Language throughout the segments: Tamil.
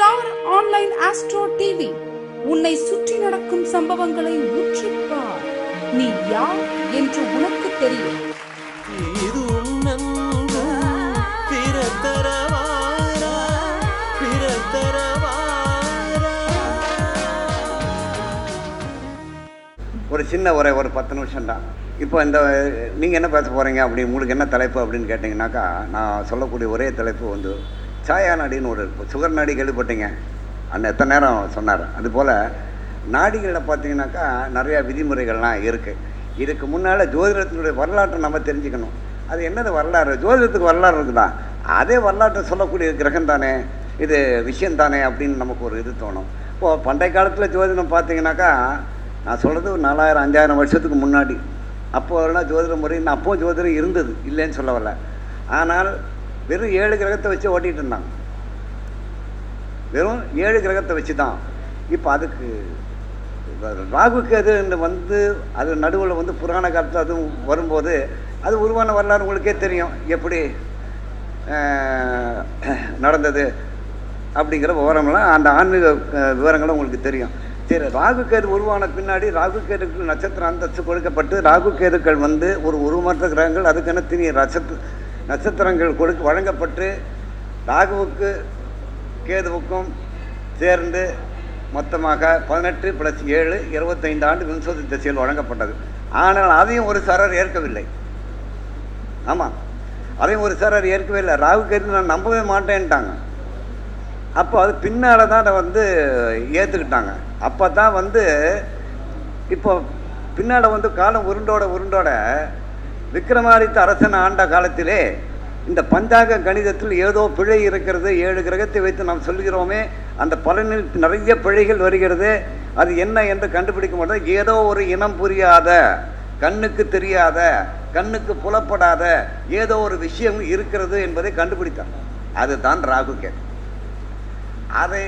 Star online astro TV. உன்னை சுற்றி நடக்கும் சம்பவங்களை உற்றுப்பார் நீ யார் என்று உனக்கு தெரியும். இது உன்னன்பு பிறத்தரவாரா பிறத்தரவாரா. ஒரு சின்ன உரை ஒரு பத்து நிமிஷம் தான் இப்போ இந்த நீங்கள் என்ன பேச போகிறீங்க அப்படி உங்களுக்கு என்ன தலைப்பு அப்படின்னு கேட்டிங்கனாக்கா நான் சொல்லக்கூடிய ஒரே தலைப்பு வந்து சாயா நாடின்னு ஒரு சுகர் நாடி கேள்விப்பட்டீங்க. அண்ணன் எத்தனை நேரம் சொன்னார்? அதுபோல் நாடிகளில் பார்த்தீங்கன்னாக்கா நிறையா விதிமுறைகள்லாம் இருக்குது இதுக்கு முன்னால் ஜோதிடத்தினுடைய வரலாற்றை நம்ம தெரிஞ்சுக்கணும். அது என்னது வரலாறு? ஜோதிடத்துக்கு வரலாறு இருக்குதா? அதே வரலாற்றை சொல்லக்கூடிய கிரகம் தானே? இது விஷயம் தானே அப்படின்னு நமக்கு ஒரு இது தோணும். இப்போது பண்டைய காலத்தில் ஜோதிடம் பார்த்தீங்கன்னாக்கா நான் சொல்கிறது ஒரு நாலாயிரம் அஞ்சாயிரம் வருஷத்துக்கு முன்னாடி. அப்போலாம் ஜோதிட முறை அப்போது ஜோதிடம் இருந்தது இல்லைன்னு சொல்ல வரல. ஆனால் வெறும் ஏழு கிரகத்தை வச்சு ஓட்டிகிட்டு இருந்தாங்க. வெறும் ஏழு கிரகத்தை வச்சு தான் இப்போ அதுக்கு ராகுக்கு அது வந்து அது நடுவில் வந்து புராண காலத்தில் அதுவும் வரும்போது அது உருவான வரலாறு உங்களுக்கே தெரியும். எப்படி நடந்தது அப்படிங்கிற விவரம்லாம் அந்த ஆன்மீக விவரங்களும் உங்களுக்கு தெரியும். சரி ராகு கேது உருவான பின்னாடி ராகுகேதுக்கள் நட்சத்திர அந்தஸ்து கொடுக்கப்பட்டு ராகுகேதுக்கள் வந்து ஒரு உருமாற்ற கிரகங்கள் அதுக்கென திணி நட்சத்திர நட்சத்திரங்கள் கொடுக்க வழங்கப்பட்டு ராகுவுக்கு கேதுவுக்கும் சேர்ந்து மொத்தமாக பதினெட்டு ப்ளஸ் ஏழு இருபத்தைந்து ஆண்டு விம்சோதி திசையில் வழங்கப்பட்டது. ஆனால் அதையும் ஒரு சாரர் ஏற்கவில்லை. ஆமாம் அதையும் ஒரு சாரர் ஏற்கவே இல்லை. ராகு கேது நான் நம்பவே மாட்டேன்ட்டாங்க. அப்போ அது பின்னால் தான் அதை வந்து ஏற்றுக்கிட்டாங்க அப்போ தான் வந்து இப்போ பின்னால் வந்து காலம் உருண்டோட உருண்டோட விக்ரமாதித்த அரசன் ஆண்ட காலத்திலே இந்த பஞ்சாங்க கணிதத்தில் ஏதோ பிழை இருக்கிறது ஏழு கிரகத்தை வைத்து நாம் சொல்கிறோமே அந்த பலனில் நிறைய பிழைகள் வருகிறது. அது என்ன என்று கண்டுபிடிக்க மாட்டோம் ஏதோ ஒரு இனம் புரியாத கண்ணுக்கு தெரியாத கண்ணுக்கு புலப்படாத ஏதோ ஒரு விஷயம் இருக்கிறது என்பதை கண்டுபிடித்தார் அதுதான் ராகு கேது. அதை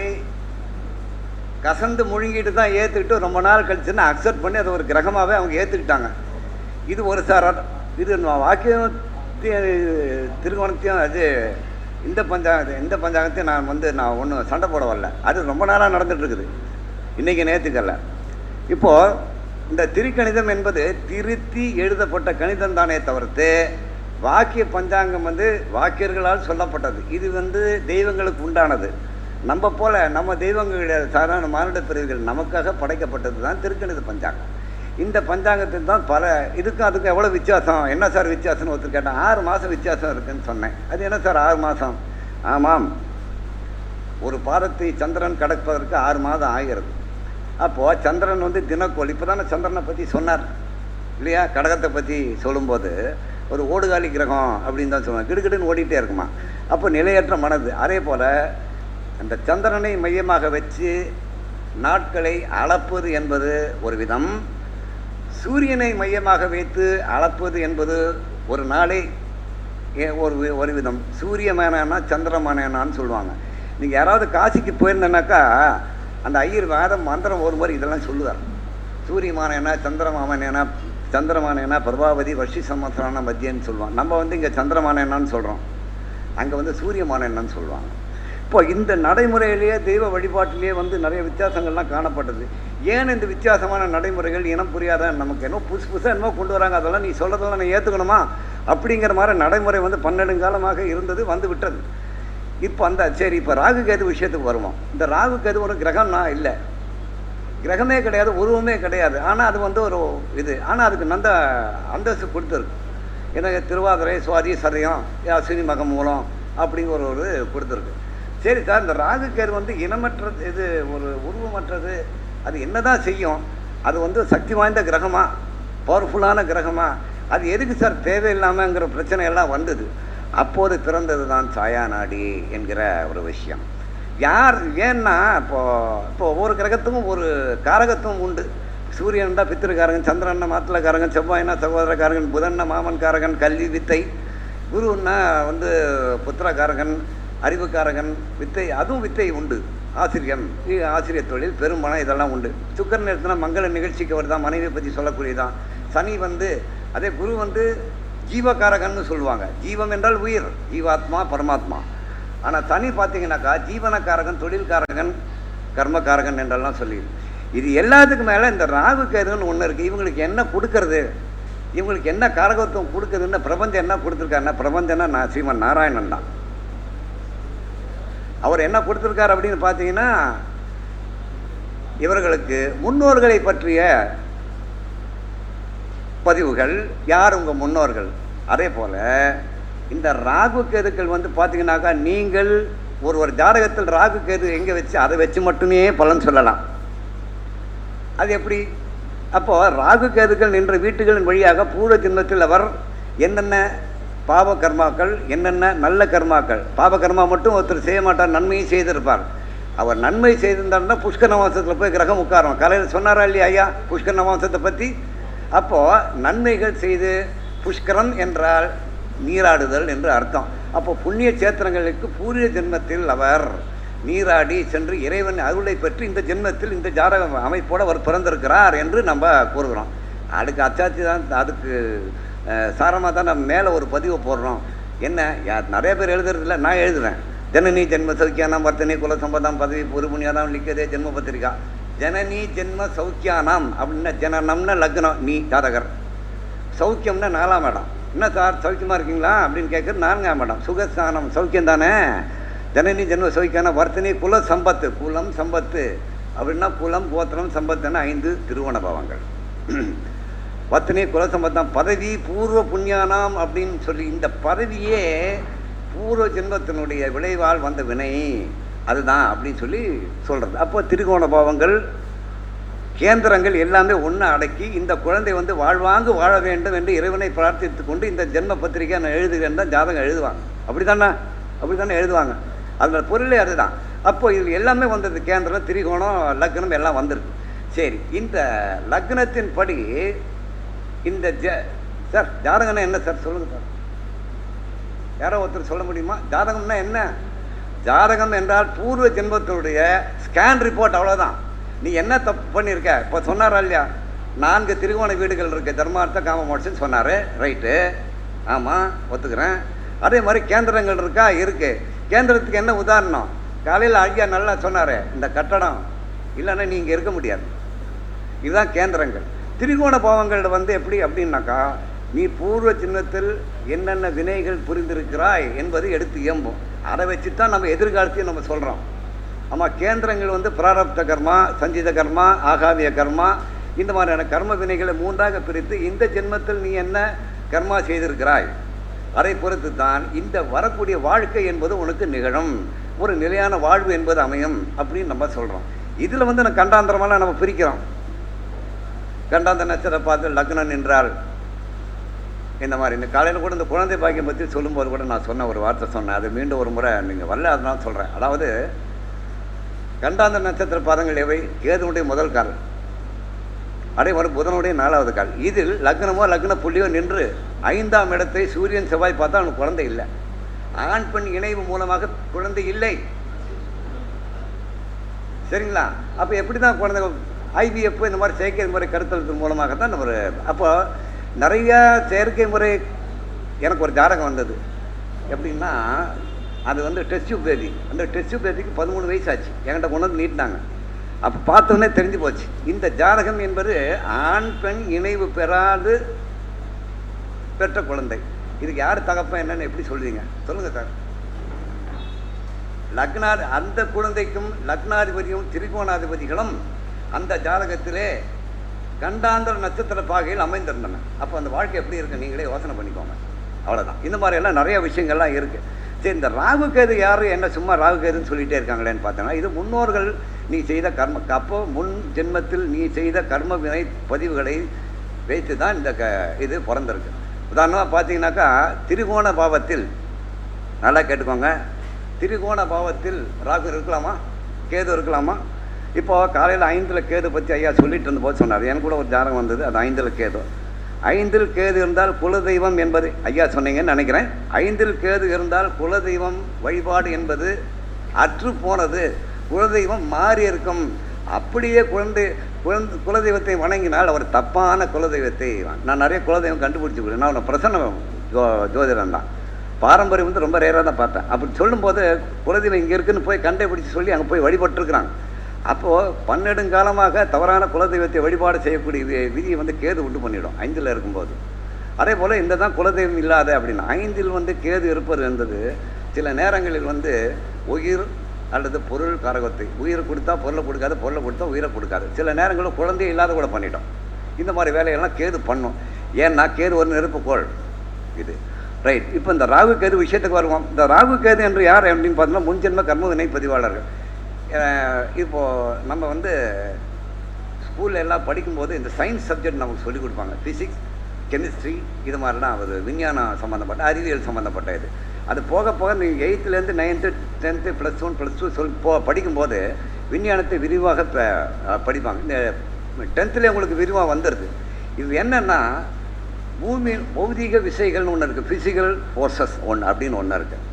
கசந்து முழுங்கிட்டு தான் ஏற்றுக்கிட்டு ரொம்ப நாள் கழிச்சுன்னா அக்செப்ட் பண்ணி அதை ஒரு கிரகமாகவே அவங்க ஏற்றுக்கிட்டாங்க இது ஒரு சார் இது வாக்கியத்தையும் வாக்கியம் திருகோணத்தையும் அது இந்த பஞ்சாங்கத்தை இந்த பஞ்சாங்கத்தையும் நான் வந்து நான் ஒன்றும் சண்டை போட வரல. அது ரொம்ப நாளாக நடந்துகிட்ருக்குது இருக்குது இன்றைக்கி நேற்றுக்கல்ல இப்போது இந்த திருக்கணிதம் என்பது திருத்தி எழுதப்பட்ட கணிதம் தானே தவிர்த்து வாக்கிய பஞ்சாங்கம் வந்து வாக்கியர்களால் சொல்லப்பட்டது. இது வந்து தெய்வங்களுக்கு உண்டானது. நம்ம போல நம்ம தெய்வங்களுடைய சாதாரண மானுட பிரிவுகள் நமக்காக படைக்கப்பட்டது தான் திருக்கணித பஞ்சாங்கம். இந்த பஞ்சாங்கத்தில் தான் பல இதுக்கும் அதுக்கும் எவ்வளோ வித்தியாசம்? என்ன சார் வித்தியாசம்னு ஒருத்தர் கேட்டேன். ஆறு மாதம் வித்தியாசம் இருக்குன்னு சொன்னேன். அது என்ன சார் ஆறு மாதம் ஆமாம். ஒரு பாதத்தை சந்திரன் கடப்பதற்கு ஆறு மாதம் ஆகிறது. அப்போது சந்திரன் வந்து தினக்கோள் இப்போ தானே சந்திரனை பற்றி சொன்னார். இல்லையா? கடகத்தை பற்றி சொல்லும்போது ஒரு ஓடுகாலி கிரகம் அப்படின்னு தான் சொல்லுவாங்க. கிடுகிடுன்னு ஓடிட்டே இருக்குமா? அப்போ நிலையற்ற மனது. அதே போல் அந்த சந்திரனை மையமாக வச்சு நாட்களை அளப்பது என்பது ஒரு விதம். சூரியனை மையமாக வைத்து அளப்பது என்பது ஒரு நாளை ஏ- ஒரு ஒரு விதம். சூரியமானா சந்திரமானான்னு சொல்லுவாங்க. நீங்கள் யாராவது காசிக்கு போயிருந்தேனாக்கா அந்த ஐயர் வேதம் மந்திரம் ஒரு மாதிரி இதெல்லாம் சொல்லுவார். சூரியமானேனா சந்திரமாமனேனா சந்திரமானேனா பிரபாவதி வர்ஷி சமத்திரான மத்தியன்னு சொல்லுவாங்க. நம்ம வந்து இங்கே சந்திரமானேனான்னு சொல்கிறோம் அங்கே வந்து சூரியமானேனான்னு சொல்லுவாங்க. இப்போ இந்த நடைமுறையிலேயே தெய்வ வழிபாட்டிலேயே வந்து நிறைய வித்தியாசங்கள்லாம் காணப்பட்டது. ஏன் இந்த வித்தியாசமான நடைமுறைகள் இனம் புரியாத நமக்கு என்ன புதுசு புதுசாக என்னமோ கொண்டு வராங்க? அதெல்லாம் நீ சொல்கிறதெல்லாம் நான் ஏற்றுக்கணுமா அப்படிங்கிற மாதிரி நடைமுறை வந்து பன்னெடுங்காலமாக இருந்தது வந்து விட்டது. இப்போ அந்த சரி இப்போ ராகு கேது விஷயத்துக்கு வருவோம். இந்த ராகு கேது ஒரு கிரகம்னா இல்லை. கிரகமே கிடையாது உருவமே கிடையாது. ஆனால் அது வந்து ஒரு இது. ஆனால் அதுக்கு நந்த அந்தஸ்து கொடுத்துருக்கு. எனக்கு திருவாதிரை சுவாதி சதயம் அஸ்வினி மகம் மூலம் அப்படிங்கிற ஒரு ஒரு கொடுத்துருக்கு. சரி சார் இந்த ராகு கேது வந்து இனமற்றது இது ஒரு உருவமற்றது அது என்ன தான் செய்யும்? அது வந்து சக்தி வாய்ந்த கிரகமா? பவர்ஃபுல்லான கிரகமா? அது எதுக்கு சார் தேவையில்லாமங்கிற பிரச்சனையெல்லாம் வந்தது? அப்போது பிறந்தது தான் சாயா நாடி என்கிற ஒரு விஷயம். யார் ஏன்னா இப்போது இப்போ ஒவ்வொரு கிரகத்துக்கும் ஒரு காரகத்துவம் உண்டு. சூரியன்டா பித்திருக்காரகன் சந்திரன்னா மாத்திரக்காரகன் செவ்வாய்னா சகோதரக்காரகன் புதன்னா மாமன்காரகன் கல்வி வித்தை. குருன்னா வந்து புத்திரக்காரகன் அறிவுக்காரகன் வித்தை அதுவும் வித்தை உண்டு. ஆசிரியம் ஆசிரியர் தொழில் பெரும்பணம் இதெல்லாம் உண்டு. சுக்கரன் எடுத்தனா மங்கள நிகழ்ச்சிக்கு அவர் தான் மனைவியை பற்றி சொல்லக்கூடியதான் சனி வந்து அதே குரு வந்து ஜீவகாரகன்னு சொல்லுவாங்க. ஜீவம் என்றால் உயிர் ஜீவாத்மா பரமாத்மா. ஆனால் சனி பார்த்தீங்கன்னாக்கா ஜீவனக்காரகன் தொழில்காரகன் கர்மக்காரகன் என்றெல்லாம் சொல்லி இது எல்லாத்துக்கும் மேலே இந்த ராகு கேதுன்னு ஒன்று இருக்குது இவங்களுக்கு என்ன கொடுக்கறது? இவங்களுக்கு என்ன காரகத்துவம் கொடுக்குதுன்னு பிரபஞ்சம் என்ன கொடுத்துருக்காருன்னா பிரபஞ்சம்னா நான் ஸ்ரீமன் நாராயணன் தான். அவர் என்ன கொடுத்துருக்காரு அப்படின்னு பார்த்தீங்கன்னா இவர்களுக்கு முன்னோர்களை பற்றிய பதிவுகள் யார் உங்கள் முன்னோர்கள்? அதே போல் இந்த ராகு கேதுக்கள் வந்து பார்த்தீங்கன்னாக்கா நீங்கள் ஒரு ஒரு ஜாதகத்தில் ராகு கேது எங்கே வச்சு அதை வச்சு மட்டுமே பலன் சொல்லலாம். அது எப்படி? அப்போ ராகு கேதுக்கள் நின்ற வீட்டுகளின் வழியாக பூர்வ ஜென்மத்தில் அவர் என்னென்ன பாவ கர்மாக்கள் என்னென்ன நல்ல கர்மாக்கள்? பாவ கர்மா மட்டும் ஒருத்தர் செய்ய மாட்டார் நன்மையும் செய்திருப்பார். அவர் நன்மை செய்திருந்தார்னா புஷ்கர நவாசத்தில் போய் கிரகம் உட்காரும் காலையில் சொன்னாரா இல்லையா ஐயா புஷ்கர நவாசத்தை பற்றி அப்போது நன்மைகள் செய்து புஷ்கரம் என்றால் நீராடுதல் என்று அர்த்தம். அப்போ புண்ணிய சேத்திரங்களுக்கு பூரிய ஜென்மத்தில் அவர் நீராடி சென்று இறைவன் அருளை பெற்று இந்த ஜென்மத்தில் இந்த ஜாதக அமைப்போடு அவர் பிறந்திருக்கிறார் என்று நம்ம கூறுகிறோம். அதுக்கு அச்சாச்சி தான் அதுக்கு சாரமாக தான் நம்ம மேலே ஒரு பதிவை போடுறோம். என்ன? யா- நிறைய பேர் எழுதுறதில்ல நான் எழுதுறேன். ஜனனி ஜென்ம சௌக்கியானாம் வர்த்தனி குல சம்பதம் பதவி புரிபுணியானாம் லிக்கதே ஜென்ம பத்திரிகா. ஜனனி ஜென்ம சௌக்கியானாம் அப்படின்னா ஜனனம்னா லக்னம் நீ ஜாதகர். சௌக்கியம்னா நாலாம் இடம். என்ன சார் சௌக்கியமாக இருக்கீங்களா? அப்படின்னு கேட்குறது நான்காம் இடம். சுகஸ்தானம் சௌக்கியம் தானே? ஜனனி ஜென்ம சௌக்கியான வர்த்தனி குல சம்பத்து. குலம் சம்பத்து. அப்படின்னா குலம் கோத்திரம் சம்பத்துன்னா ஐந்து திருவண பாவங்கள். பத்தினி குலசம்பத்தம் பதவி பூர்வ புண்ணியானாம் அப்படின்னு சொல்லி இந்த பதவியே பூர்வ ஜென்மத்தினுடைய விளைவால் வந்த வினை. அதுதான் அப்படின்னு சொல்லி சொல்கிறது அப்போ திருகோண பாவங்கள் கேந்திரங்கள் எல்லாமே ஒன்று அடக்கி இந்த குழந்தை வந்து வாழ்வாங்கு வாழ வேண்டும் என்று இறைவனை பிரார்த்தித்து கொண்டு இந்த ஜென்ம பத்திரிக்கை நான் எழுதுகிறேன் தான் ஜாதகம் எழுதுவாங்க. அப்படி தானே அப்படி தானே எழுதுவாங்க. அதோட பொருளே அதுதான். அப்போது இது எல்லாமே வந்தது கேந்திரம் திரிகோணம் லக்னம் எல்லாம் வந்திருக்கு. சரி இந்த லக்னத்தின் படி இந்த ஜ சார் ஜாதகம்னா என்ன சார்? சொல்லுங்கள் சார். யாரோ ஒருத்தர் சொல்ல முடியுமா? ஜாதகம்னா என்ன? ஜாதகம் என்றால் பூர்வ ஜென்மத்தினுடைய ஸ்கேன் ரிப்போர்ட் அவ்வளோதான் நீ என்ன தப்பு பண்ணியிருக்க இப்போ சொன்னாரா இல்லையா? நான்கு திருகோண வீடுகள் இருக்கு. தர்மார்த்த காமமோட்சன்னு சொன்னார். ரைட்டு ஆமாம் ஒத்துக்கிறேன். அதே மாதிரி கேந்திரங்கள் இருக்கா? இருக்கு. கேந்திரத்துக்கு என்ன உதாரணம்? காலையில் ஐயா நல்லா சொன்னார். இந்த கட்டடம். இல்லைன்னா நீங்கள் இருக்க முடியாது. இதுதான் கேந்திரங்கள். திரிகோண பாவங்கள் வந்து எப்படி அப்படின்னாக்கா நீ பூர்வ சின்னத்தில் என்னென்ன வினைகள் புரிந்திருக்கிறாய் என்பது எடுத்து இயம்பும். அதை வச்சு தான் நம்ம எதிர்காலத்தையும் நம்ம சொல்கிறோம் ஆமாம் கேந்திரங்கள் வந்து பிராரப்த கர்மா சஞ்சித கர்மா ஆகாமிய கர்மா இந்த மாதிரியான கர்ம வினைகளை மூன்றாக பிரித்து இந்த ஜென்மத்தில் நீ என்ன கர்மா செய்திருக்கிறாய்? அதை பொறுத்து தான் இந்த வரக்கூடிய வாழ்க்கை என்பது உனக்கு நிகழும். ஒரு நிலையான வாழ்வு என்பது அமையும் அப்படின்னு நம்ம சொல்கிறோம் இதில் வந்து நான் கண்டாந்திரமெல்லாம் நம்ம பிரிக்கிறோம். கண்டாந்த நட்சத்திரம் பார்த்து லக்னம் நின்றால் இந்த மாதிரி இந்த காலையில் கூட இந்த குழந்தை பாக்கியம் பற்றி சொல்லும்போது கூட நான் சொன்ன ஒரு வார்த்தை சொன்னேன். அது மீண்டும் ஒரு முறை நீங்கள் வரல அதனால சொல்கிறேன் அதாவது கண்டாந்த நட்சத்திர பாதங்கள் எவை? கேதுனுடைய முதல் கால். அதே மாதிரி புதனுடைய நாலாவது கால். இதில் லக்னமோ லக்ன புள்ளியோ நின்று ஐந்தாம் இடத்தை சூரியன் செவ்வாய் பார்த்தா அவனுக்கு குழந்தை இல்லை. ஆண் பெண் இணைவு மூலமாக குழந்தை இல்லை. சரிங்களா? அப்போ எப்படி தான் குழந்தை ஐவிஎஃப் இந்த மாதிரி செயற்கை முறை கருத்தழுத்தின் மூலமாக தான் நம்ம அப்போ நிறையா செயற்கை முறை எனக்கு ஒரு ஜாதகம் வந்தது. எப்படின்னா அது வந்து டெஸ்ட் பேதி அந்த டெஸ்ட் பேதிக்கு பதிமூணு வயசு ஆச்சு என்கிட்ட கொண்டு வந்து நீட்டினாங்க. அப்போ பார்த்தோன்னே தெரிஞ்சு போச்சு. இந்த ஜாதகம் என்பது ஆண் பெண் இணைவு பெறாது பெற்ற குழந்தை. இதுக்கு யார் தகப்பன் என்னன்னு எப்படி சொல்றீங்க சொல்லுங்கள் சார். லக்னாதி அந்த குழந்தைக்கும் லக்னாதிபதியும் திரிகோணாதிபதிகளும் அந்த ஜாதகத்திலே கண்டாந்தர நட்சத்திர பாகையில் அமைந்திருந்தன. அப்போ அந்த வாழ்க்கை எப்படி இருக்கு? நீங்களே யோசனை பண்ணிக்கோங்க. அவ்வளோதான் இந்த மாதிரியெல்லாம் நிறைய விஷயங்கள்லாம் இருக்குது சரி இந்த ராகு கேது யார்? என்ன சும்மா ராகு கேதுன்னு சொல்லிகிட்டே இருக்காங்களேன்னு பார்த்தோன்னா இது முன்னோர்கள் நீ செய்த கர்ம அப்போ முன் ஜென்மத்தில் நீ செய்த கர்ம வினை பதிவுகளை வைத்து தான் இந்த க இது பிறந்திருக்கு. உதாரணமாக பார்த்தீங்கன்னாக்கா திரிகோண பாவத்தில் நல்லா கேட்டுக்கோங்க. திரிகோண பாவத்தில் ராகு இருக்கலாமா? கேது இருக்கலாமா? இப்போ காலையில் ஐந்தில் கேது பற்றி ஐயா சொல்லிட்டு இருந்தபோது சொன்னார். எனக்கு கூட ஒரு ஜாரம் வந்தது. அது ஐந்தில் கேது. ஐந்தில் கேது இருந்தால் குலதெய்வம் என்பது ஐயா சொன்னீங்கன்னு நினைக்கிறேன். ஐந்தில் கேது இருந்தால் குலதெய்வம் வழிபாடு என்பது அற்று போனது. குலதெய்வம் மாறி இருக்கும். அப்படியே குழந்தை குழந்தை குலதெய்வத்தை வணங்கினால் அவர் தப்பான குலதெய்வத்தை நான் நிறைய குலதெய்வம் கண்டுபிடிச்சி கொடுத்தேன் நான் பிரசன்ன ஜோ ஜோதிடம் தான். பாரம்பரியம் வந்து ரொம்ப ரேராக தான் பார்த்தேன். அப்படி சொல்லும்போது குலதெய்வம் இங்கே இருக்குன்னு போய் கண்டுபிடிச்சு சொல்லி அங்கே போய் வழிபட்டுருக்குறாங்க. அப்போது பன்னெடுங்காலமாக தவறான குலதெய்வத்தை வழிபாடு செய்யக்கூடிய விதியை வந்து கேது உண்டு பண்ணிவிடும் ஐந்தில் இருக்கும்போது. அதே போல் இந்த தான் குலதெய்வம் இல்லாத அப்படின்னா ஐந்தில் வந்து கேது இருப்பது என்பது சில நேரங்களில் வந்து உயிர் அல்லது பொருள் கரகத்தை உயிரை கொடுத்தா பொருளை கொடுக்காது பொருளை கொடுத்தா உயிரை கொடுக்காது. சில நேரங்களில் குழந்தை இல்லாத கூட பண்ணிட்டோம் இந்த மாதிரி வேலையெல்லாம் கேது பண்ணும். ஏன்னா கேது ஒரு நெருப்பு கோள் இது. ரைட் இப்போ இந்த ராகு கேது விஷயத்துக்கு வருவோம். இந்த ராகு கேது என்று யார் அப்படின்னு பார்த்தோம்னா முன்ஜென்ம கர்ம வினை பதிவாளர்கள். இப்போது நம்ம வந்து ஸ்கூலில் எல்லாம் படிக்கும்போது இந்த சயின்ஸ் சப்ஜெக்ட் நமக்கு சொல்லிக் கொடுப்பாங்க. ஃபிசிக்ஸ் கெமிஸ்ட்ரி இது மாதிரிலாம் அது விஞ்ஞானம் சம்மந்தப்பட்ட அறிவியல் சம்மந்தப்பட்ட இது. அது போக போக நீங்கள் எயித்துலேருந்து ninth tenth plus one plus two சொல் போ படிக்கும்போது விஞ்ஞானத்தை விரிவாக படிப்பாங்க. இந்த டென்த்துலேயே உங்களுக்கு விரிவாக வந்துடுது இது என்னென்னா பூமி பௌதிக விசைகள்னு ஒன்று இருக்குது ஃபிசிக்கல் ஃபோர்ஸஸ் ஒன்று அப்படின்னு ஒன்று இருக்குது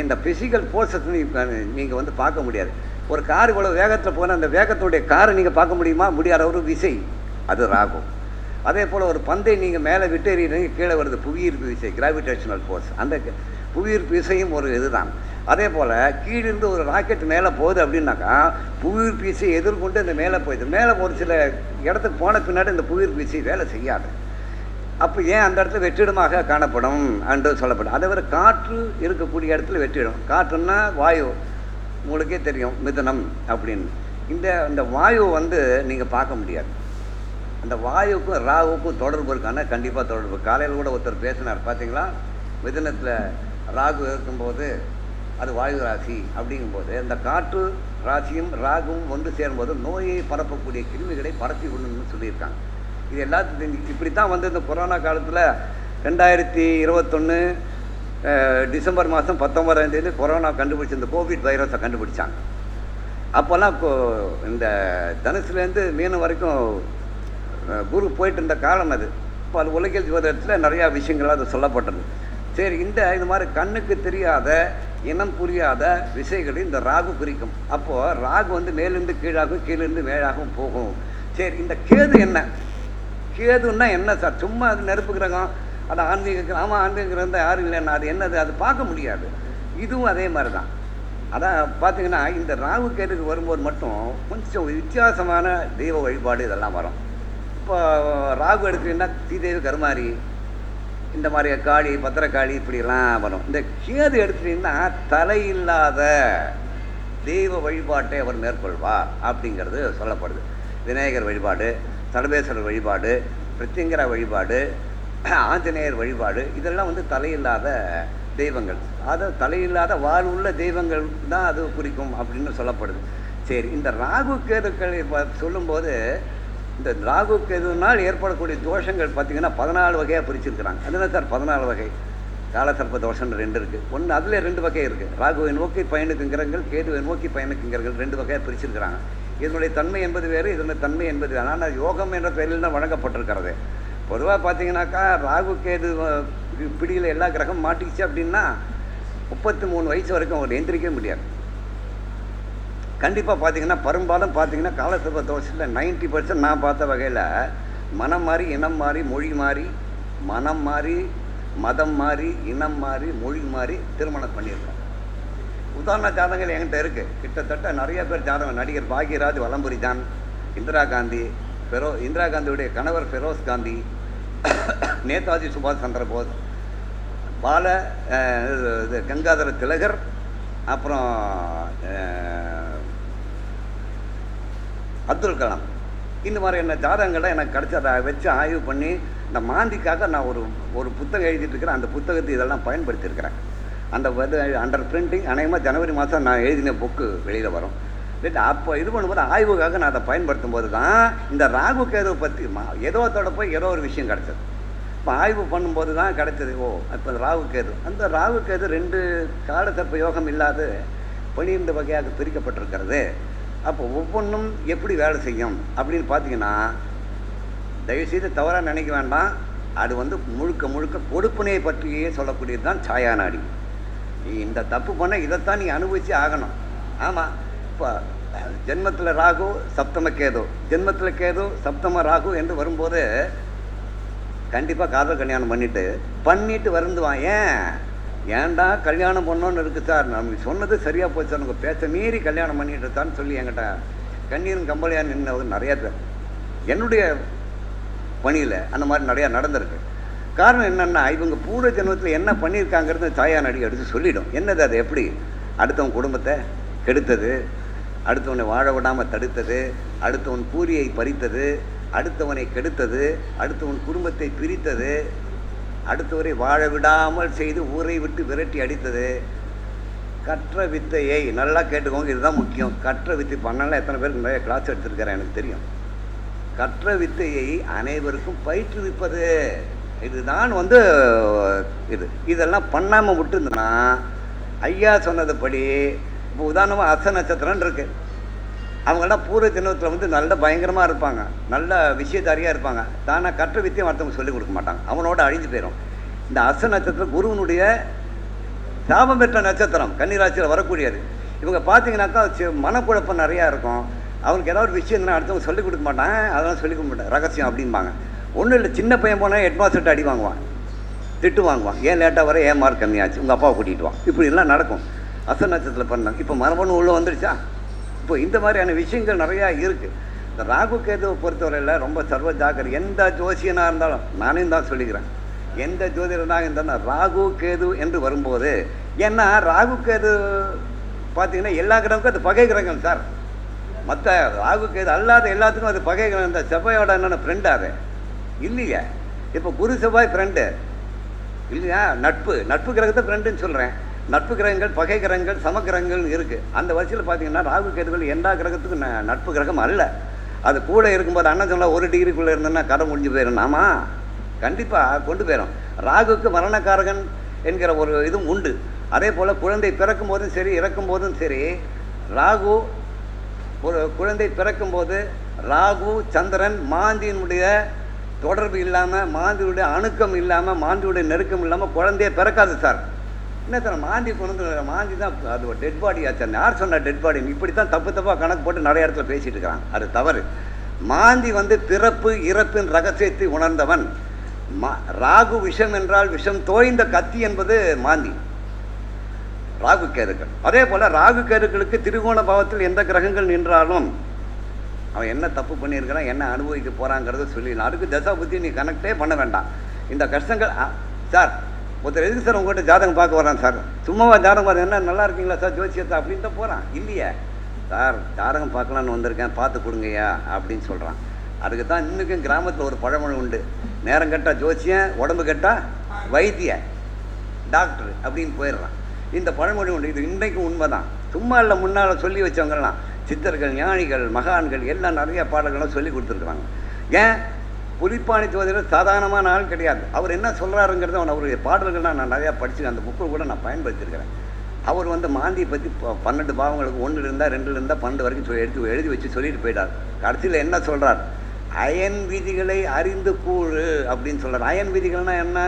இந்த ஃபிசிக்கல் ஃபோர்ஸஸ் நீங்கள் வந்து பார்க்க முடியாது. ஒரு கார் இவ்வளோ வேகத்தில் போனால் அந்த வேகத்தினுடைய காரை நீங்கள் பார்க்க முடியுமா? முடியாத ஒரு விசை. அது ராகும். அதே போல் ஒரு பந்தை நீங்கள் மேலே விட்டு எறியறீங்க கீழே வருது புவியீர்ப்பு விசை கிராவிடேஷனல் ஃபோர்ஸ் அந்த புவியீர்ப்பு விசையும் ஒரு இதுதான். அதே போல் கீழிருந்து ஒரு ராக்கெட் மேலே போகுது அப்படின்னாக்கா புவியீர்ப்பு விசை எதிர்கொண்டு இந்த மேலே போயிடுது. மேலே ஒரு சில இடத்துக்கு போன பின்னாடி இந்த புவியீர்ப்பு விசை வேலை செய்யாது. அப்போ ஏன் அந்த இடத்துல வெற்றிடமாக காணப்படும்? என்று சொல்லப்படும். அதை விட காற்று இருக்கக்கூடிய இடத்துல வெற்றிடம். காற்றுன்னா வாயு. உங்களுக்கே தெரியும் மிதனம் அப்படின்னு. இந்த இந்த வாயு வந்து நீங்கள் பார்க்க முடியாது. அந்த வாயுக்கும் ராகுக்கும் தொடர்பு இருக்கான கண்டிப்பாக தொடர்பு. காலையில் கூட ஒருத்தர் பேசினார் பார்த்தீங்களா மிதனத்தில் ராகு இருக்கும்போது அது வாயு ராசி அப்படிங்கும்போது அந்த காற்று ராசியும் ராகும் ஒன்று சேரும்போது நோயை பரப்பக்கூடிய கிருமிகளை பரப்பி விடணும்னு சொல்லியிருக்காங்க. இது எல்லாத்துக்கும் தெரிஞ்சு இப்படி தான் வந்து இந்த கொரோனா காலத்தில் ரெண்டாயிரத்தி இருபத்தொன்று டிசம்பர் மாதம் பத்தொம்பதாம் தேதி கொரோனா கண்டுபிடிச்சி இந்த கோவிட் வைரஸை கண்டுபிடிச்சாங்க. அப்போல்லாம் கோ இந்த தனுசுலேருந்து மீனம் வரைக்கும் குரு போயிட்டு இருந்த காலம் அது. இப்போ அது உலகியல் ஜோதிடத்தில் நிறையா விஷயங்கள் அது சொல்லப்பட்டது. சரி இந்த இது மாதிரி கண்ணுக்கு தெரியாத இனம் புரியாத விசைகளை இந்த ராகு குறிக்கும். அப்போது ராகு வந்து மேலிருந்து கீழாகும் கீழிருந்து மேலாகவும் போகும். சரி இந்த கேது என்ன? கேதுன்னா என்ன சார்? சும்மா அது நெருப்பு கிரகம் அது ஆன்மீக கிராம ஆமாம் ஆன்மீக கிரந்தம் யாரும் இல்லைன்னா அது என்னது? அது பார்க்க முடியாது. இதுவும் அதே மாதிரி தான் அதான் பார்த்தீங்கன்னா இந்த ராகு கேட்டுக்கு வரும்போது மட்டும் கொஞ்சம் வித்தியாசமான தெய்வ வழிபாடு இதெல்லாம் வரும். இப்போ ராகு எடுத்தீங்கன்னா ஸ்ரீதேவி கருமாரி இந்த மாதிரி காளி பத்திரக்காளி இப்படிலாம் வரும். இந்த கேது எடுத்துட்டீங்கன்னா தலையில்லாத தெய்வ வழிபாட்டை அவர் மேற்கொள்வார் அப்படிங்கிறது சொல்லப்படுது. விநாயகர் வழிபாடு சர்வேஸ்வரர் வழிபாடு பிரித்திங்கரா வழிபாடு ஆஞ்சநேயர் வழிபாடு இதெல்லாம் வந்து தலையில்லாத தெய்வங்கள். அதை தலையில்லாத வாழ்வுள்ள தெய்வங்கள் தான் அது குறிக்கும் அப்படின்னு சொல்லப்படுது. சரி இந்த ராகு கேதுக்களை சொல்லும்போது இந்த ராகு கேதுனால் ஏற்படக்கூடிய தோஷங்கள் பார்த்தீங்கன்னா பதினாலு வகையாக பிரிச்சிருக்கிறாங்க. அதுதான் சார் பதினாலு வகை. காலசர்ப்ப தோஷம் ரெண்டு இருக்குது ஒன்று அதில் ரெண்டு வகை இருக்குது ராகுவை நோக்கி பயனுக்குங்கிறங்கள் கேதுவை நோக்கி பயனுக்குங்கிறங்கள் ரெண்டு வகையாக பிரிச்சிருக்கிறாங்க. இதனுடைய தன்மை என்பது வேறு இதனுடைய தன்மை என்பது வேறு. ஆனால் யோகம் என்ற பெயரில் தான் வழங்கப்பட்டிருக்கிறது. பொதுவாக பார்த்தீங்கன்னாக்கா ராகு கேது பிடியில் எல்லா கிரகம் மாட்டிக்கிச்சு அப்படின்னா முப்பத்தி மூணு வயசு வரைக்கும் அவர் எந்திரிக்கவே முடியாது. கண்டிப்பாக பார்த்தீங்கன்னா பெரும்பாலும் பார்த்தீங்கன்னா காலசர்ப்ப தோஷத்தில் நைன்ட்டி பர்சன்ட் நான் பார்த்த வகையில் மனம் மாறி இனம் மாறி மொழி மாறி மனம் மாறி மதம் மாறி இனம் மாறி மொழி மாறி திருமணம் பண்ணியிருக்கோம். உதாரண ஜாதகங்கள் என்கிட்ட இருக்குது கிட்டத்தட்ட நிறைய பேர் ஜாதகம். நடிகர் பாக்யராஜ் வலம்புரிஜான் இந்திரா காந்தி ஃபெரோ இந்திரா காந்தியுடைய கணவர் ஃபெரோஸ் காந்தி நேதாஜி சுபாஷ் சந்திர போஸ் பால இது- கங்காதர திலகர் அப்புறம் அப்துல் கலாம். இந்த மாதிரி என்ன ஜாதகங்களை எனக்கு கிடைச்ச அதை வச்சு ஆய்வு பண்ணி இந்த மாந்திக்காக நான் ஒரு ஒரு புத்தகம் எழுதிட்டு இருக்கிறேன். அந்த புத்தகத்தை இதெல்லாம் பயன்படுத்தியிருக்கிறேன். அந்த அண்டர் பிரிண்டிங் அநேகமாக ஜனவரி மாதம் நான் எழுதின புக்கு வெளியில் வரும். அப்போ இது பண்ணும்போது ஆய்வுக்காக நான் அதை பயன்படுத்தும் போது தான் இந்த ராகு கேதுவை பற்றி மா- ஏதோ போய் ஏதோ ஒரு விஷயம் கிடச்சது. இப்போ ஆய்வு பண்ணும்போது தான் கிடச்சது ஓ இப்போ ராகு கேது. அந்த ராகு கேது ரெண்டு காலத்தற்ப யோகம் இல்லாத பனிரெண்டு வகையாக பிரிக்கப்பட்டிருக்கிறது. அப்போ ஒவ்வொன்றும் எப்படி வேலை செய்யும் அப்படின்னு பார்த்தீங்கன்னா தயவுசெய்து தவறாக நினைக்க வேண்டாம். அது வந்து முழுக்க முழுக்க கொடுப்பினையை பற்றியே சொல்லக்கூடியது தான் சாயா நாடி நீ இந்த தப்பு பண்ண இதைத்தான் நீ அனுபவிச்சு ஆகணும். ஆமாம் ஜென்மத்தில் ராகு சப்தம கேது. ஜென்மத்தில் கேது சப்தம ராகு என்று வரும்போது கண்டிப்பாக காதல் கல்யாணம் பண்ணிட்டு பண்ணிட்டு வருந்துவான். ஏன்? ஏன்டா கல்யாணம் பண்ணோன்னு இருக்குது சார். நம்ம சொன்னது சரியாக போச்சு சார். உங்கள் பேச மீறி கல்யாணம் பண்ணிட்டு இருக்கான்னு சொல்லி என்கிட்ட கண்ணீரும் கம்பளையாக நின்னவர் நிறையா பேர். என்னுடைய பணியில் அந்த மாதிரி நிறையா நடந்திருக்கு. காரணம் என்னென்னா இவங்க பூர்வ ஜென்மத்தில் என்ன பண்ணியிருக்காங்கிறது தாயா நடிகை எடுத்து சொல்லிடும். என்னது அது எப்படி? அடுத்தவங்க குடும்பத்தை கெடுத்தது அடுத்தவனை வாழ விடாமல் தடுத்தது அடுத்தவன் பூரியை பறித்தது அடுத்தவனை கெடுத்தது அடுத்தவன் குடும்பத்தை பிரித்தது அடுத்தவரை வாழ விடாமல் செய்து ஊரை விட்டு விரட்டி அடித்தது. கற்ற வித்தையை நல்லா கேட்டுக்கோங்க இதுதான் முக்கியம். கற்ற வித்தை பண்ணலாம் எத்தனை பேருக்கு நிறைய கிளாஸ் எடுத்திருக்கிறேன் எனக்கு தெரியும். கற்ற வித்தையை அனைவருக்கும் பயிற்றுவிப்பது. இதுதான் வந்து இது. இதெல்லாம் பண்ணாமல் விட்டுருந்தோன்னா ஐயா சொன்னதுபடி இப்போ உதாரணமாக அச நட்சத்திரம்னு இருக்குது அவங்கெல்லாம் பூர்வ ஜென்மத்தில் வந்து நல்ல பயங்கரமாக இருப்பாங்க. நல்ல விஷயத்தாரியாக இருப்பாங்க. தானே கற்ற வித்தியம் மற்றவங்க சொல்லிக் கொடுக்க மாட்டாங்க. அவனோட அழிஞ்சு போயிடும் இந்த அச நட்சத்திரம் குருவனுடைய சாபம் பெற்ற நட்சத்திரம் கன்னிராசியில் வரக்கூடியது. இவங்க பார்த்தீங்கன்னாக்கா மனக்குழப்பம் நிறையா இருக்கும். அவனுக்கு ஏதாவது ஒரு விஷயம் அடுத்தவங்க சொல்லிக் கொடுக்க மாட்டாங்க. அதெல்லாம் சொல்லிக் கொடுக்க மாட்டாங்க. ரகசியம் அப்படிம்பாங்க. ஒன்றும் இல்லை. சின்ன பையன் போனால் ஹெட் அடி வாங்குவான். திட்டு வாங்குவான். ஏன் லேட்டாக வர? ஏன் மார்க் கம்மியாச்சு? உங்கள் அப்பாவை கூட்டிகிட்டு வான் இப்படி எல்லாம் நடக்கும். அச நட்சத்திரத்தில் இப்போ மரபணு உள்ளே வந்துடுச்சா இப்போ இந்த மாதிரியான விஷயங்கள் நிறையா இருக்குது இந்த ராகு கேதுவை பொறுத்தவரையில் ரொம்ப சர்வ ஜாக்கிரதை எந்த ஜோசியனாக இருந்தாலும் நானே தான் சொல்லிக்கிறேன். எந்த ஜோதிடனாக இருந்தாலும் ராகு கேது என்று வரும்போது ஏன்னா ராகு கேது பார்த்தீங்கன்னா எல்லா கிரகமுக்கும் அது பகை கிரகம் சார். மற்ற ராகு கேது அல்லாத எல்லாத்துக்கும் அது பகை கிரகம். இந்த செவ்வாயோட என்னென்ன ஃப்ரெண்டு அது இல்லையே? இப்போ குரு செவ்வாய் ஃப்ரெண்டு இல்லையா? நட்பு. நட்பு கிரகத்தை ஃப்ரெண்டுன்னு சொல்கிறேன் நட்பு கிரகங்கள் பகை கிரகங்கள் சமக்கிரகங்கள் இருக்குது அந்த வரிசையில் பார்த்தீங்கன்னா ராகு கேதுகள் எல்லா கிரகத்துக்கும் ந- நட்பு கிரகம் அல்ல. அது கூட இருக்கும்போது அண்ணன் சொன்னால் ஒரு டிகிரிக்குள்ளே இருந்தேன்னா கதை முடிஞ்சு போயிடும் ஆமாம் கண்டிப்பாக கொண்டு போயிடும் ராகுக்கு மரணக்காரகன் என்கிற ஒரு இதுவும் உண்டு. அதே போல் குழந்தை பிறக்கும் போதும் சரி இறக்கும் போதும் சரி ராகு ஒரு குழந்தை பிறக்கும்போது ராகு சந்திரன் மாந்தியினுடைய தொடர்பு இல்லாமல் மாந்தியுடைய அணுக்கம் இல்லாமல் மாந்தியுடைய நெருக்கம் இல்லாமல் குழந்தையே பிறக்காது சார். என்ன தர மாந்தி கொண்டு மாந்தி தான் அது ஒரு டெட் பாடி ஆச்சு யார் சொன்னார் டெட் பாடி இப்படி தான் தப்பு தப்பாக கணக்கு போட்டு நிறைய இடத்துல பேசிட்டு இருக்கான் அது தவறு. மாந்தி வந்து பிறப்பு இறப்பின் ரகசியத்தை உணர்ந்தவன். மா ராகு விஷம் என்றால் விஷம் தோய்ந்த கத்தி என்பது மாந்தி. ராகு கேதுக்கள். அதே போல் ராகு கேதுக்களுக்கு திருகோண பாவத்தில் எந்த கிரகங்கள் நின்றாலும் அவன் என்ன தப்பு பண்ணியிருக்கிறான் என்ன அனுபவிக்க போகிறாங்கிறத சொல்லிடலாம். அதுக்கு தசா புத்தி நீ கனெக்டே பண்ண வேண்டாம். இந்த கஷ்டங்கள் சார் ஒருத்தர் எதுக்கு சார் உங்கள்கிட்ட ஜாதகம் பார்க்க வரான் சார்? சும்மாவா ஜாதகம் பார்த்து என்ன நல்லா இருக்கீங்களா சார் ஜோசியத்தை? அப்படின்னு தான் போகிறான் இல்லையே. சார் ஜாதகம் பார்க்கலான்னு வந்திருக்கேன் பார்த்து கொடுங்கய்யா அப்படின்னு சொல்கிறான் அதுக்கு தான் இன்றைக்கும் கிராமத்தில் ஒரு பழமொழி உண்டு. நேரம் கட்டால் ஜோசியன் உடம்பு கட்டால் வைத்திய டாக்டர் அப்படின்னு போயிடுறான். இந்த பழமொழி உண்டு. இது இன்றைக்கும் உண்மை தான் சும்மா இல்லை முன்னால் சொல்லி வச்சவங்கெல்லாம் சித்தர்கள் ஞானிகள் மகான்கள் எல்லாம் நிறைய பாடல்கள்லாம் சொல்லி கொடுத்துருக்குறாங்க. ஏன்? புலிப்பாணி ஜோதிடர் சாதாரணமான ஆள் கிடையாது. அவர் என்ன சொல்கிறாருங்கிறத அவருடைய பாடல்கள்லாம் நான் நிறையா படிச்சு அந்த புக்கு கூட நான் பயன்படுத்தியிருக்கிறேன். அவர் வந்து மாந்தியை பற்றி பன்னெண்டு பாவங்களுக்கு ஒன்று இருந்தால் ரெண்டு இருந்தால் பன்னெண்டு வரைக்கும் சொல்லி எடுத்து எழுதி வச்சு சொல்லிட்டு போயிட்டார். கடைசியில் என்ன சொல்கிறார் அயன் விதிகளை அறிந்து கூழு அப்படின்னு சொல்கிறார் அயன் விதிகள்னால் என்ன?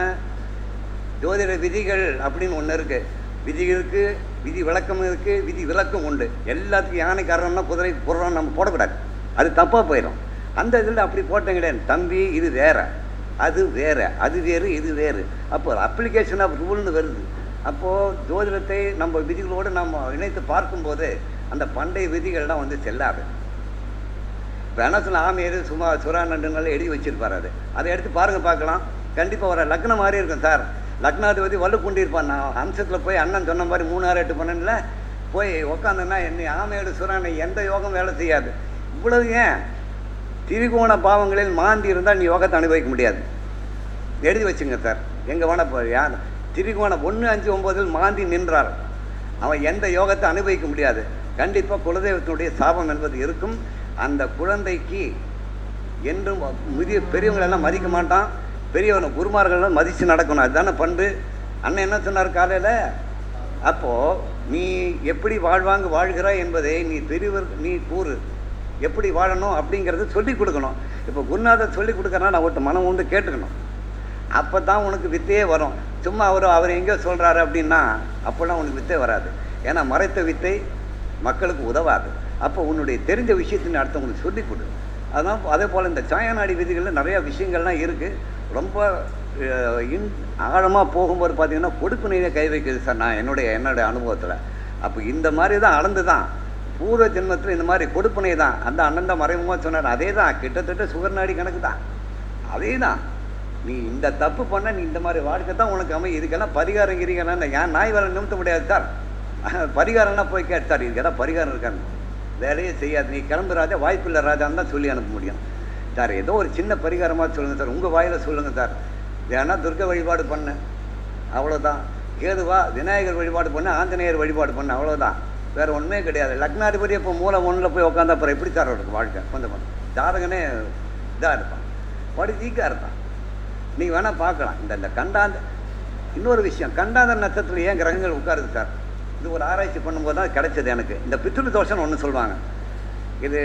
ஜோதிட விதிகள் அப்படின்னு ஒன்று இருக்குது விதிகளுக்கு விதி விளக்கம் இருக்குது விதி விளக்கம் உண்டு. எல்லாத்துக்கும் யானைக்காரன்னா குதிரை புறம் நம்ம போடக்கூடாது. அது தப்பாக போயிடும் அந்த இதில் அப்படி போட்டேன் கிடையாது தம்பி இது வேற. அது வேற. அது வேறு இது வேறு. அப்போ அப்ளிகேஷன் ஆஃப் ரூல்னு வருது. அப்போது ஜோதிடத்தை நம்ம விதிகளோடு நம்ம இணைத்து பார்க்கும்போது அந்த பண்டைய விதிகள்லாம் வந்து செல்லாது. வெனசில் ஆமையர் சும்மா சுறா நண்டுனால எழுதி வச்சிருப்பார் அது. அதை எடுத்து பாருங்கள் பார்க்கலாம். கண்டிப்பாக வர லக்னம் மாதிரி இருக்கும் சார். லக்னாதிபதி வலு கொண்டிருப்பான் நான் அம்சத்தில் போய் அண்ணன் சொன்ன மாதிரி மூணாறு எட்டு பன்னெண்டில் போய் உக்காந்தேன்னா என்னை ஆமையோட சுறானை எந்த யோகம் வேலை செய்யாது. இவ்வளவு ஏன்? திரிகோண பாவங்களில் மாந்தி இருந்தால் நீ யோகத்தை அனுபவிக்க முடியாது. எழுதி வச்சுங்க சார். எங்கே வேணால் போ யார் திரிகோணம் ஒன்று அஞ்சு ஒம்போதில் மாந்தி நின்றார். அவன் எந்த யோகத்தை அனுபவிக்க முடியாது. கண்டிப்பாக குலதெய்வத்தினுடைய சாபம் என்பது இருக்கும். அந்த குழந்தைக்கு என்றும் முதிய பெரியவங்களெல்லாம் மதிக்க மாட்டான். பெரியவனை குருமார்கள்லாம் மதித்து நடக்கணும். அதுதானே பண்பு. அண்ணன் என்ன சொன்னார் காலையில்? அப்போது நீ எப்படி வாழ்வாங்க வாழ்கிறாய் என்பதை நீ பெரியவர் நீ கூறு. எப்படி வாழணும் அப்படிங்கிறத சொல்லிக் கொடுக்கணும். இப்போ குருநாதர் சொல்லிக் கொடுக்கறனா நான் ஒருத்த மனம் உண்டு கேட்டுக்கணும். அப்போ தான் உனக்கு வித்தையே வரும். சும்மா அவர் அவர் எங்கேயோ சொல்கிறாரு அப்படின்னா அப்போல்லாம் உனக்கு வித்தை வராது. ஏன்னா மறைத்த வித்தை மக்களுக்கு உதவாது. அப்போ உன்னுடைய தெரிஞ்ச விஷயத்தின் நீ அடுத்தவங்களுக்கு சொல்லிக் கொடு. அதான் அதே போல் இந்த சாயநாடி விதிகளில் நிறையா விஷயங்கள்லாம் இருக்குது ரொம்ப இன் ஆழமாக போகும்போது பார்த்திங்கன்னா கொடுப்பு நீரே கை வைக்கிறது சார் நான் என்னுடைய என்னுடைய அனுபவத்தில். அப்போ இந்த மாதிரி தான் அளந்து தான் பூர்வ ஜென்மத்தில் இந்த மாதிரி கொடுப்பனை தான். அந்த அண்ணன் தான் மறைமுகமாக சொன்னார். அதே தான் கிட்டத்தட்ட சுகர்நாடி கணக்கு தான் அதே தான் நீ இந்த தப்பு பண்ண நீ இந்த மாதிரி வாழ்க்கை தான் உனக்கு அமை இதுக்கெல்லாம் பரிகாரம் கிரிகனா ஏன் நாய் வேலை நிமித்த முடியாது சார். பரிகாரம்லாம் போய் கேட்டு சார் இதுக்கெல்லாம் பரிகாரம் இருக்காங்க வேலையே செய்யாது. நீ கிளம்பு ராஜா வாய்ப்பு இல்லை ராஜான்னு தான் சொல்லி அனுப்ப முடியும். சார் ஏதோ ஒரு சின்ன பரிகாரமாக சொல்லுங்கள் சார். உங்கள் வாயில் சொல்லுங்கள் சார். ஏன்னா துர்க்க வழிபாடு பண்ணேன் அவ்வளோதான் கேதுவா விநாயகர் வழிபாடு பண்ண ஆஞ்சநேயர் வழிபாடு பண்ண. அவ்வளோதான் வேறு ஒன்றுமே கிடையாது. லக்னாதிபதி இப்போ மூளை ஒன்றில் போய் உட்காந்து அப்புறம் எப்படி சார் அவருக்கு வாழ்க்கை? கொஞ்சம் கொஞ்சம். ஜாதகனே இதாக இருப்பான். படி வீக்காக இருப்பான். நீங்கள் வேணால் பார்க்கலாம். இந்த இந்த கண்டாந்த இன்னொரு விஷயம். கண்டாந்த நட்சத்திரத்தில் ஏன் கிரகங்கள் உட்காருது சார்? இது ஒரு ஆராய்ச்சி பண்ணும்போது தான் கிடைச்சது எனக்கு. இந்த பித்திரு தோஷம்னு ஒன்று சொல்லுவாங்க. இது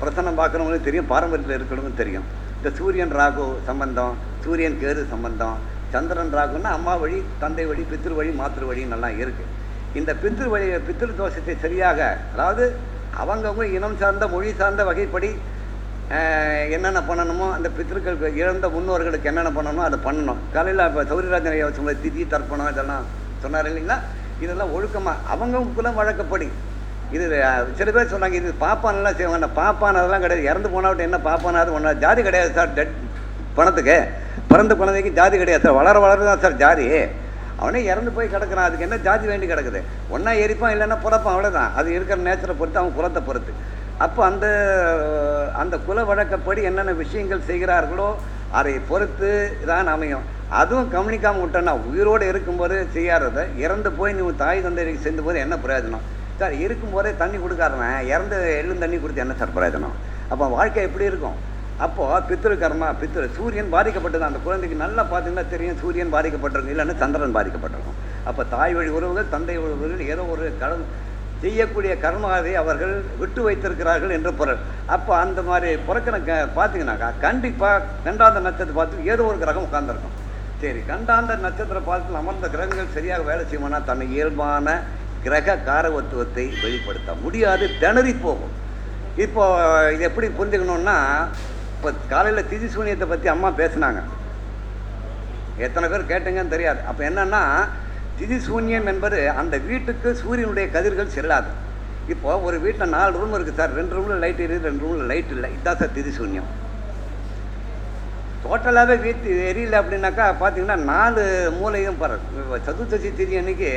பிரசன்னம் பார்க்குறவங்களுக்கு தெரியும் பாரம்பரியத்தில் இருக்கிறவங்களுக்கு தெரியும். இந்த சூரியன் ராகு சம்பந்தம் சூரியன் கேது சம்பந்தம் சந்திரன் ராகுன்னா அம்மா வழி தந்தை வழி பித்திரு வழி மாத்திரு வழி நல்லா இருக்குது இந்த பித்ரு வழி பித்ரு தோஷத்தை சரியாக அதாவது அவங்கவுங்க இனம் சார்ந்த மொழி சார்ந்த வகைப்படி என்னென்ன பண்ணணுமோ அந்த பித்திருக்களுக்கு இழந்த முன்னோர்களுக்கு என்னென்ன பண்ணணுமோ அதை பண்ணணும். காலையில் இப்போ சௌரியராஜன் ஐயா சொன்ன திதி தர்ப்பணம் இதெல்லாம் சொன்னார் இல்லைங்களா? இதெல்லாம் ஒழுக்கமாக அவங்க வழக்கப்படி. இது சில பேர் சொன்னாங்க இது பாப்பானெல்லாம் செய்வாங்க. பாப்பானதெல்லாம் கிடையாது. இறந்து போனாவிட்டு என்ன பாப்பானாவது ஒன்றா ஜாதி கிடையாது சார் டெட் பணத்துக்கு. பிறந்த குழந்தைக்கு ஜாதி கிடையாது சார். வளர வளர தான் சார் ஜாதி. அவனே இறந்து போய் கிடக்கிறான். அதுக்கு என்ன ஜாதி வேண்டி கிடக்குது? ஒன்றா எரிப்பான் இல்லைன்னா பிறப்பான் அவ்வளோதான் அது இருக்கிற நேச்சரை பொறுத்து அவன் குலத்தை பொறுத்து. அப்போ அந்த அந்த குல வழக்கப்படி என்னென்ன விஷயங்கள் செய்கிறார்களோ அதை பொறுத்து தான் அமையும். அதுவும் கவனிக்காமல் விட்டோன்னா உயிரோடு இருக்கும்போது செய்யாததை இறந்து போய் நீ உன் தாய் தந்தைக்கு சேர்ந்த போது என்ன பிரயோஜனம்? சார் இருக்கும்போதே தண்ணி கொடுக்காதவன் இறந்து எள்ளும் தண்ணி கொடுத்து என்ன சார் பிரயோஜனம்? அப்போ வாழ்க்கை எப்படி இருக்கும்? அப்போது பித்ரு கர்மா பித்ரு சூரியன் பாதிக்கப்பட்டது. அந்த குழந்தைக்கு நல்லா பார்த்தீங்கன்னா தெரியும் சூரியன் பாதிக்கப்பட்டிருக்கும். இல்லைன்னா சந்திரன் பாதிக்கப்பட்டிருக்கும். அப்போ தாய் வழி உறவுகள் தந்தை வழி உறவுகள் ஏதோ ஒரு கடன் செய்யக்கூடிய கர்மாவை அவர்கள் விட்டு வைத்திருக்கிறார்கள் என்று பொருள். அப்போ அந்த மாதிரி பிறக்கிற க பார்த்தீங்கன்னாக்கா கண்டிப்பாக கண்டாந்த நட்சத்திரம் பார்த்து ஏதோ ஒரு கிரகம் உட்கார்ந்திருக்கும். சரி கண்டாந்த நட்சத்திர பாதத்தில் அமர்ந்த கிரகங்கள் சரியாக வேலை செய்யுமானா? தன்னை இயல்பான கிரக காரவத்துவத்தை வெளிப்படுத்த முடியாது. திணறி போகும். இப்போ இது எப்படி புரிஞ்சுக்கணுன்னா இப்போ காலையில் திதி சூனியத்தை பற்றி அம்மா பேசுனாங்க. எத்தனை பேர் கேட்டுங்கன்னு தெரியாது. அப்போ என்னன்னா திதி சூன்யம் என்பது அந்த வீட்டுக்கு சூரியனுடைய கதிர்கள் செல்லாது. இப்போ ஒரு வீட்டில் நாலு ரூம் இருக்குது சார். ரெண்டு ரூமில் லைட் இருக்குது ரெண்டு ரூமில் லைட் இல்லை. இதுதான் சார் திதி சூன்யம். டோட்டலாகவே வீட்டு எரியல அப்படின்னாக்கா பார்த்தீங்கன்னா நாலு மூலையும் பாரு சதுர்த்தசி திதி அன்னைக்கு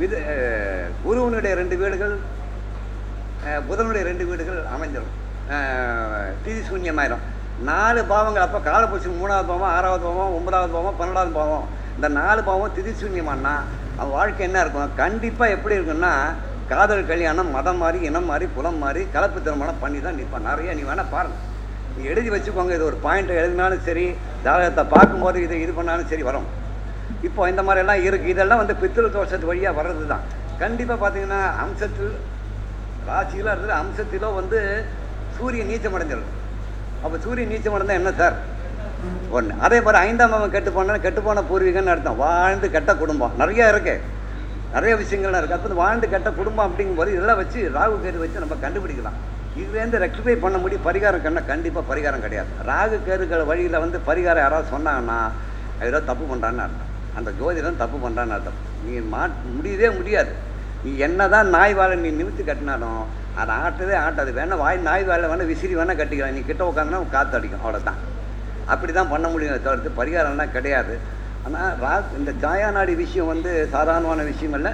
மிது குருவனுடைய ரெண்டு வீடுகள் புதனுடைய ரெண்டு வீடுகள் அமைஞ்சிடும் திதி சூன்யமாயிரும் நாலு பாவங்கள் அப்போ காலபுருஷன் மூணாவது பாவம் ஆறாவது பாவம் ஒன்பதாவது பாவம் பன்னெண்டாவது பாவம். இந்த நாலு பாவம் திதி சூன்யமானா அவன் வாழ்க்கை என்ன இருக்கும்? கண்டிப்பாக எப்படி இருக்குன்னா காதல் கல்யாணம் மதம் மாறி இனம் மாறி குலம் மாறி கலப்பு திருமணம் பண்ணி தான் நிற்பான் நிறைய நீ வேணால் பாருங்கள் நீ எழுதி வச்சுக்கோங்க இது ஒரு பாயிண்ட் எழுதினாலும் சரி ஜாதகத்தை பார்க்கும்போது இது இது பண்ணாலும் சரி வரும். இப்போ இந்த மாதிரிலாம் இருக்குது இதெல்லாம் வந்து பித்திரு தோஷத்து வழியாக வர்றது தான் கண்டிப்பாக பார்த்தீங்கன்னா அம்சத்தில் ராசியிலோ இருக்கிற அம்சத்திலோ வந்து சூரியன் நீச்சம் அடைஞ்சிடும் அப்போ சூரியன் நீச்சம் அடைந்தால் என்ன சார்? ஒன்று அதே மாதிரி ஐந்தாம் அவன் கெட்டு போனால் கெட்டு போன பூர்வீகம்னு அர்த்தம். வாழ்ந்து கெட்ட குடும்பம். நிறைய இருக்கு. நிறைய விஷயங்கள்லாம் இருக்குது அப்போ வாழ்ந்து கெட்ட குடும்பம் அப்படிங்கும்போது இதெல்லாம் வச்சு ராகு கேது வச்சு நம்ம கண்டுபிடிக்கலாம். இதுலேருந்து ரெக்டிஃபை பண்ண முடியும். பரிகாரம் கண்ணால் கண்டிப்பாக பரிகாரம் கிடையாது. ராகு கேதுகள் வழியில் வந்து பரிகாரம் யாராவது சொன்னாங்கன்னா ஏதோ தப்பு பண்ணுறான்னு அர்த்தம். அந்த ஜோதிடம் தப்பு பண்ணுறான்னு அர்த்தம். நீ மா முடியவே முடியாது. நீ என்ன தான் நாய் வாழை நீ நிமித்து கட்டினாலும் அது ஆட்டவே ஆட்டாது. வேணால் வாய் நாய் வேலை வேணால் விசிறி வேணால் கட்டிக்கலாம். நீ கிட்ட உட்காந்துனா காற்று அடிக்கும். அவ்வளோதான் அப்படி தான் பண்ண முடியும். தவிர்த்து பரிகாரம்லாம் கிடையாது. ஆனால் ரா இந்த ஜாயாநாடி விஷயம் வந்து சாதாரணமான விஷயம் இல்லை.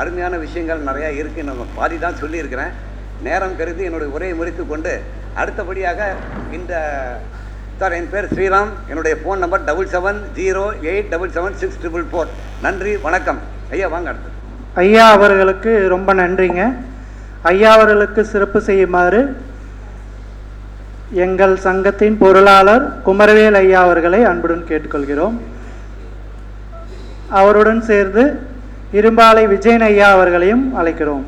அருமையான விஷயங்கள் நிறையா இருக்குது நம்ம பாதி தான் சொல்லியிருக்கிறேன். நேரம் கருதி என்னுடைய உரையை முறித்து கொண்டு அடுத்தபடியாக இந்த சார் என் பேர் ஸ்ரீராம். என்னுடைய phone number double seven zero eight double seven six triple four நன்றி. வணக்கம். ஐயா வாங்க அடுத்து. ஐயா அவர்களுக்கு ரொம்ப நன்றிங்க. ஐயா அவர்களுக்கு சிறப்பு செய்யுமாறு எங்கள் சங்கத்தின் பொருளாளர் குமரவேல் ஐயா அவர்களை அன்புடன் கேட்டுக்கொள்கிறோம். அவருடன் சேர்ந்து இரும்பாலை விஜயன் ஐயா அவர்களையும் அழைக்கிறோம்.